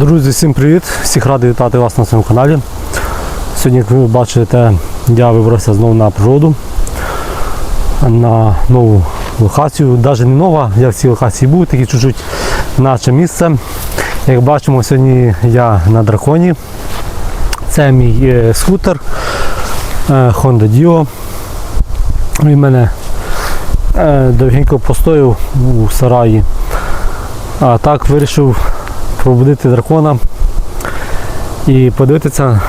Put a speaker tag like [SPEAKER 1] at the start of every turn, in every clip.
[SPEAKER 1] Друзі, всім привіт! Всіх радий вітати вас на своєму каналі. Сьогодні, як ви бачите, я вибрався знову на природу, на нову локацію. Навіть не нова, я в цій локації був, таке чуть-чуть наче місце. Як бачимо, сьогодні я на драконі. Це мій е, скутер е, Honda Dio. Він мене е, довгенько постояв у сараї. А так вирішив пробудити дракона і подивитися,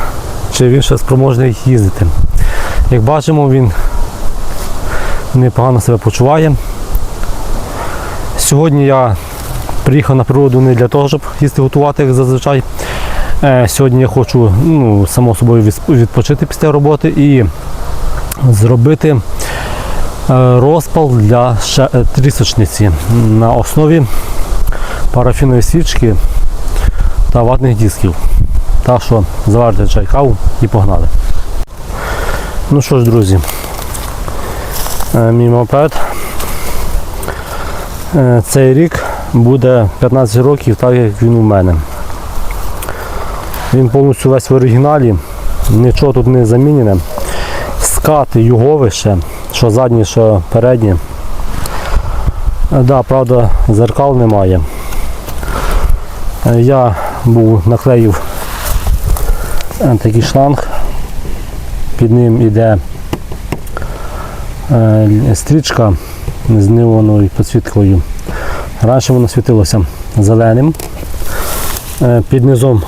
[SPEAKER 1] чи він ще спроможний їздити. Як бачимо, він непогано себе почуває. Сьогодні я приїхав на природу не для того, щоб їсти готувати, як зазвичай. Е, Сьогодні я хочу, ну, само собою, відпочити після роботи і зробити е, розпал для е, трісочниці на основі парафінової свічки та ватних дисків. Так що заварте чай каву і погнали. Ну що ж, друзі, е, мій мопед. Е, Цей рік буде 15 років, так як він у мене. Він повністю весь в оригіналі, нічого тут не замінене. Скати юговище, що задні, що передні. Е, Да, правда, зеркал немає. Я був наклеїв такий шланг, під ним йде е, стрічка з неоновою підсвіткою. Раніше воно світилося зеленим, е, під низом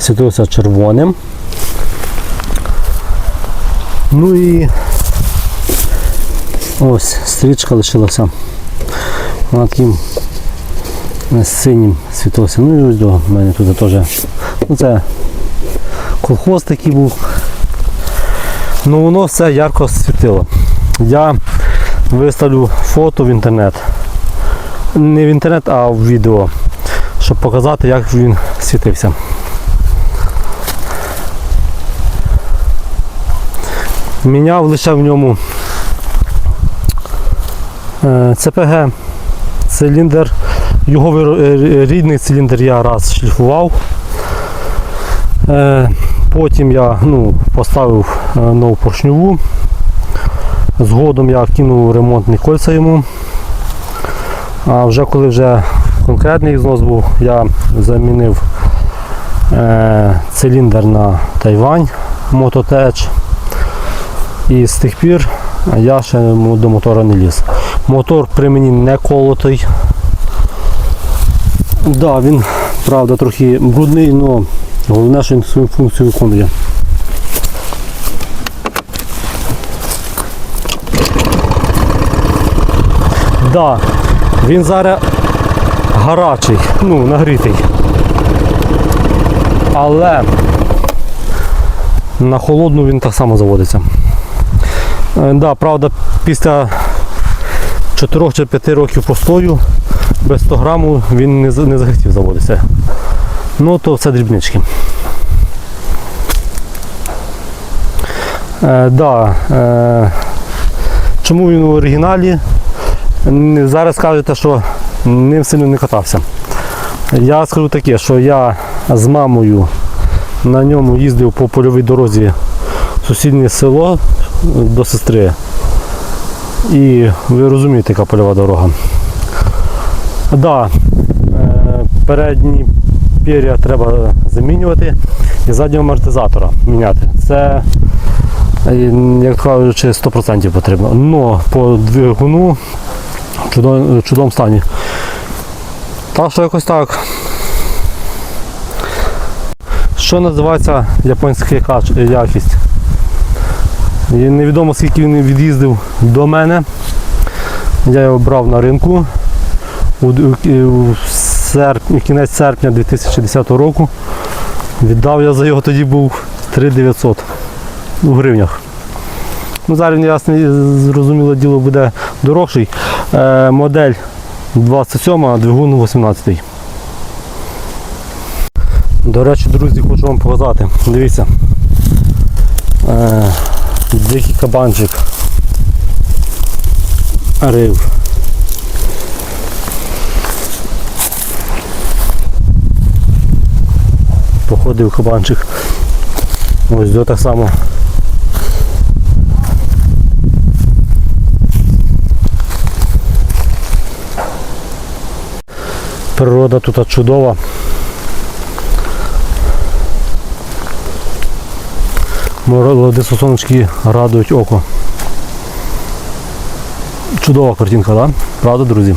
[SPEAKER 1] світилося червоним. Ну і ось стрічка лишилася. Вона таким з синім світилося. Ну і ось до мене тут теж. Ну, це колхоз такий був. Ну воно все ярко світило. Я виставлю фото в інтернет. Не в інтернет, а в відео, щоб показати, як він світився. Міняв лише в ньому е, ЦПГ, циліндр. Його е, рідний циліндр я раз шліфував. Е, Потім я ну, поставив е, нову поршньову. Згодом я кинув ремонтні кольця йому. А вже коли вже конкретний знос був, я замінив е, циліндр на Тайвань Мототеч. І з тих пір я ще до мотора не ліз. Мотор при мені не колотий. Да, він, правда, трохи брудний, але головне, що він свою функцію виконує. Да, він зараз гарячий, ну, нагрітий. Але на холодну він так само заводиться. Е, Да, правда, після 4 чи 5 років постою без 100 граму він не, не захотів заводитися. Ну то це дрібнички. Е, да, е, чому він в оригіналі? Зараз кажете, що ним сильно не катався. Я скажу таке, що я з мамою на ньому їздив по польовій дорозі в сусіднє село до сестри. І ви розумієте, яка польова дорога. Да, е, передні пір'я треба замінювати і заднього амортизатора міняти. Це, е, як кажучи, 100% потрібно. Но по двигуну в чудо- в чудовому стані. Так що якось так. Що називається японська якач- якість? І невідомо скільки він від'їздив до мене. Я його брав на ринку у, у, серпні, кінець серпня 2010 року. Віддав я за його тоді був 3900 у гривнях. Ну, зараз ясно, зрозуміло діло буде дорожчий. Е, модель 27, а двигун 18. До речі, друзі, хочу вам показати. Дивіться. Е, дикий кабанчик. Рив. Ходив кабанчик. Ось до так само. Природа тут чудова. Молоді сосоночки радують око. Чудова картинка? Да? Правда, друзі?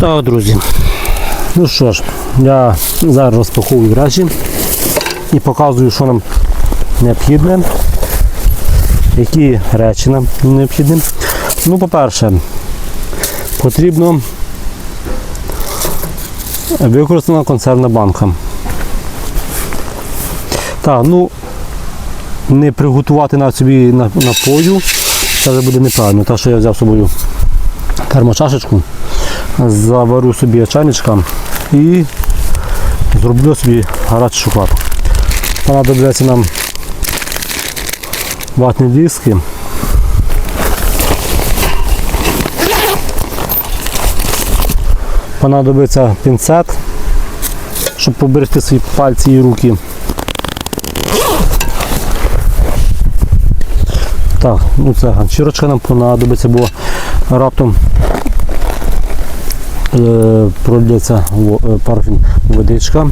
[SPEAKER 1] Так, друзі. Ну що ж, я зараз розпаковую речі і показую, що нам необхідне. Які речі нам необхідні. Ну, по-перше, потрібно використана консервна банка. Так, ну не приготувати на собі на- напою, це вже буде неправильно. Так що я взяв з собою термочашечку, заварю собі чайничка і зроблю собі гарячий шоколад. Понадобляться нам ватні диски. Понадобиться пінцет, щоб поберегти свої пальці і руки. Так, ну це ганчірочка нам понадобиться, бо раптом прольється во- е, водичка.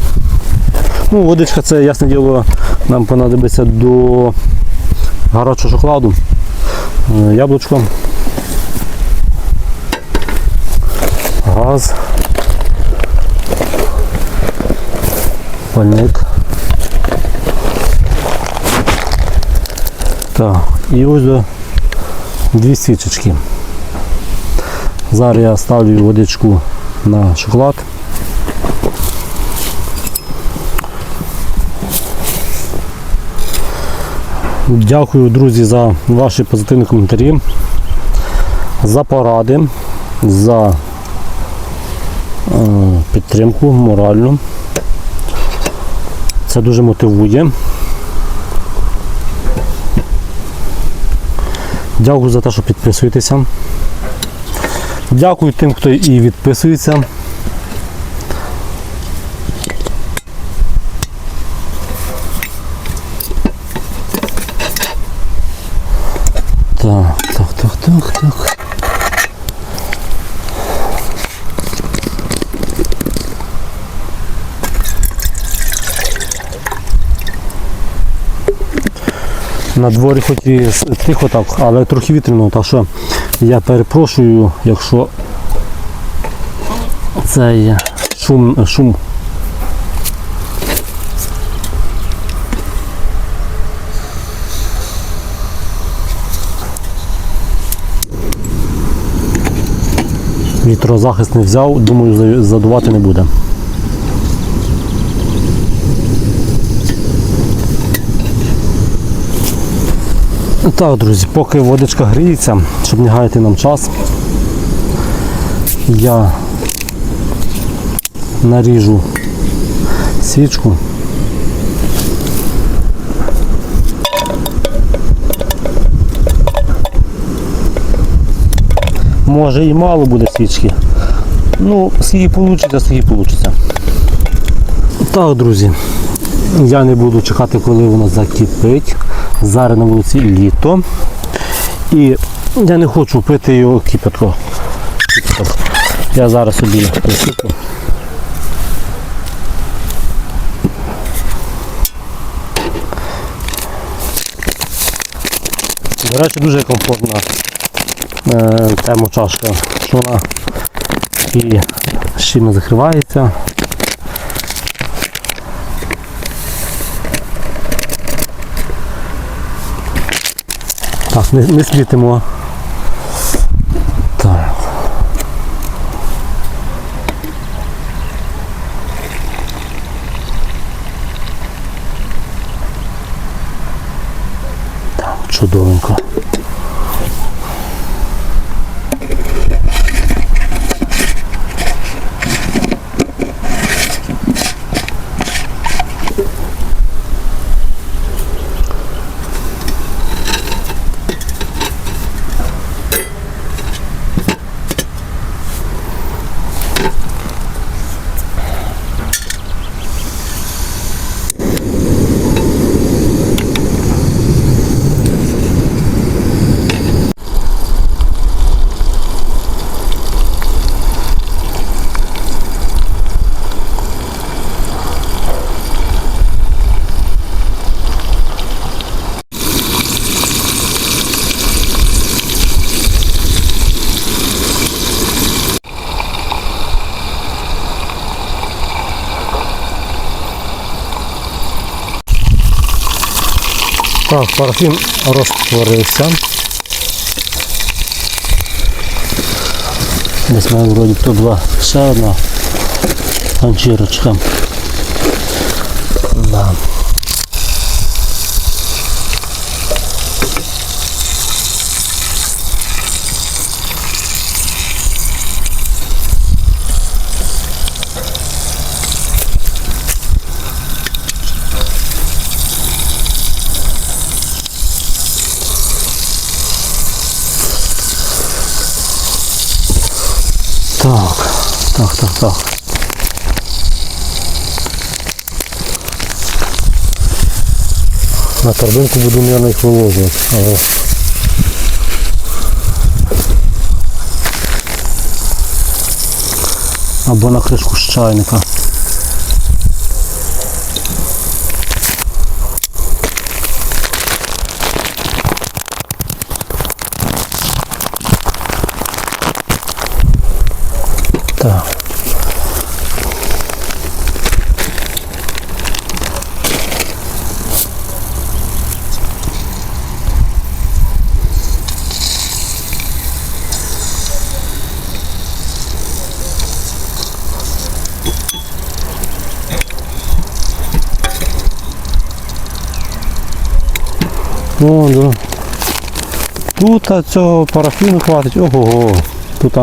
[SPEAKER 1] Ну, водичка це ясне діло, нам понадобиться до гарячого шоколаду, е, яблучко, газ, пальник. Так, і ось дві свічечки. Зараз я ставлю водичку на шоколад. Дякую, друзі, за ваші позитивні коментарі, за поради, за е, підтримку моральну. Це дуже мотивує. Дякую за те, що підписуєтеся. Дякую тим, хто і відписується. Так, так, так, так, так. На дворі хоч і тихо так, але трохи вітряно, так що я перепрошую, якщо це шум, шум. Вітрозахист не взяв, думаю, задувати не буде. Так, друзі, поки водичка гріється, щоб не гаяти нам час, я наріжу свічку. Може і мало буде свічки. Ну, скільки вийде, скільки вийде. Так, друзі, я не буду чекати, коли воно закипить. Зараз на вулиці літо. І я не хочу пити його кипятко. Я зараз собі присиплю. До речі, дуже комфортна е, термочашка, що вона і щільно закривається. Так, не, не світимо. Так. Чудовенько. Так, парафін розтворився. Десь маємо вроді тут два. ще одна ганчірочка. Да. Так, так, так, так. На торбинку буду, мабуть, їх виложувати, або на кришку з чайника. О, да. Тут цього парафіну хватить. Ого-го. Тут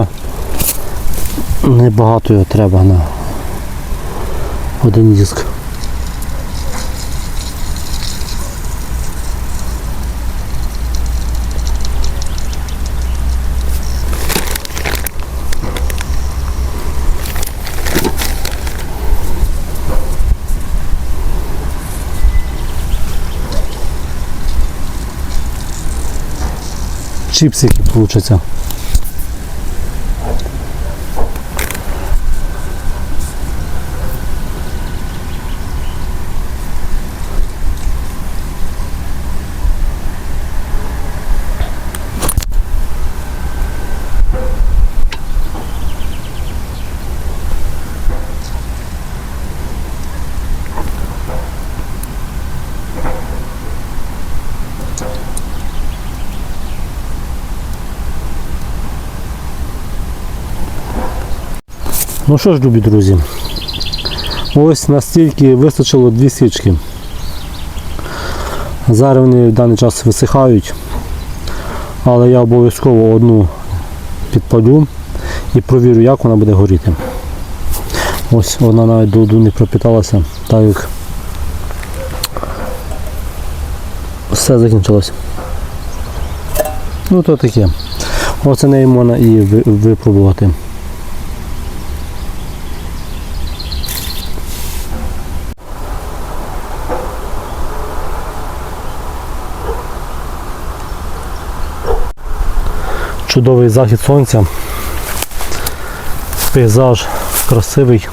[SPEAKER 1] небагато його треба на один диск. Чипсы які получаться. Ну що ж, любі друзі, ось настільки вистачило дві свічки. Зараз вони в даний час висихають, але я обов'язково одну підпалю і провірю, як вона буде горіти. Ось вона навіть до воду не пропіталася, так як все закінчилось. Ну то таке. Оце неї можна і випробувати. Чудовий захід сонця. Пейзаж красивий.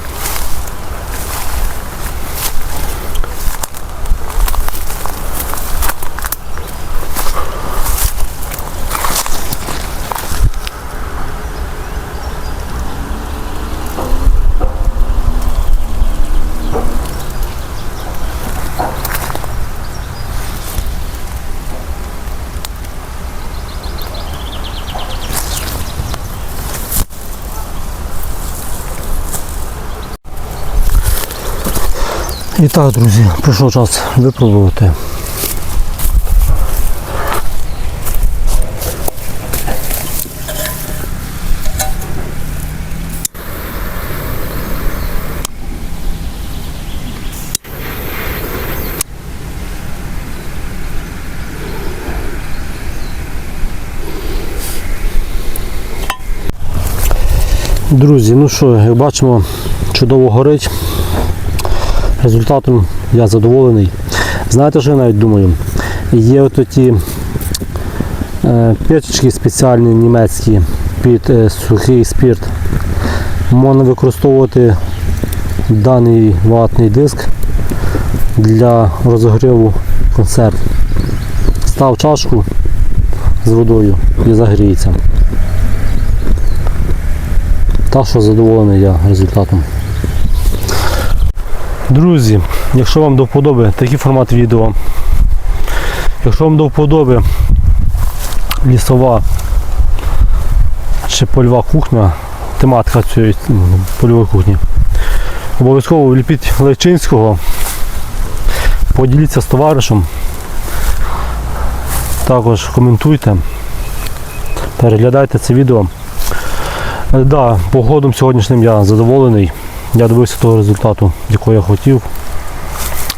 [SPEAKER 1] І так, друзі, прийшов час випробувати. Друзі, ну що, як бачимо, чудово горить. Результатом я задоволений. Знаєте, що я навіть думаю? Є от ті е, печечки спеціальні німецькі під е, сухий спирт. Можна використовувати даний ватний диск для розогріву консерв. Став чашку з водою і загріється. Так що задоволений я результатом. Друзі, якщо вам до вподоби такий формат відео Якщо вам до вподоби лісова чи польова кухня, тематика цієї польової кухні, обов'язково вліпіть Левчинського, поділіться з товаришем, також коментуйте, переглядайте це відео. Да, погодом сьогоднішнім я задоволений. Я добився того результату, якого я хотів.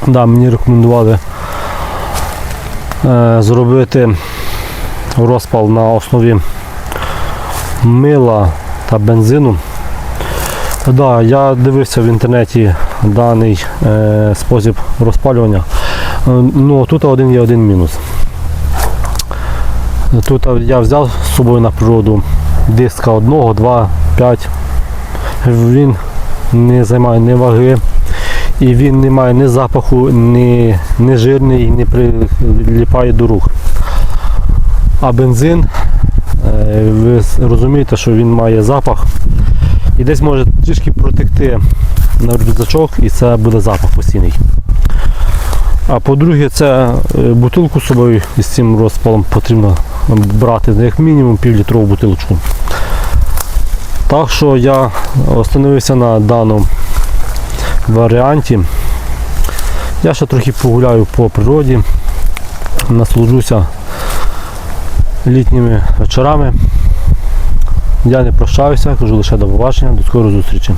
[SPEAKER 1] Да, мені рекомендували е, зробити розпал на основі мила та бензину. Да, я дивився в інтернеті даний е, спосіб розпалювання. Е, ну, тут один є один мінус. Тут я взяв з собою на природу диска 1, 2, 5. Він не займає ні ваги, і він не має ні запаху, ні, ні жирний, не приліпає до рук. А бензин, е, ви розумієте, що він має запах і десь може трішки протекти на рюкзачок і це буде запах постійний. А по-друге, це е, бутилку з собою із цим розпалом потрібно брати як мінімум півлітрову бутилочку. Так що я остановився на даному варіанті. Я ще трохи погуляю по природі, наслужуся літніми вечорами. Я не прощаюся, кажу лише до побачення, до скорої зустрічі.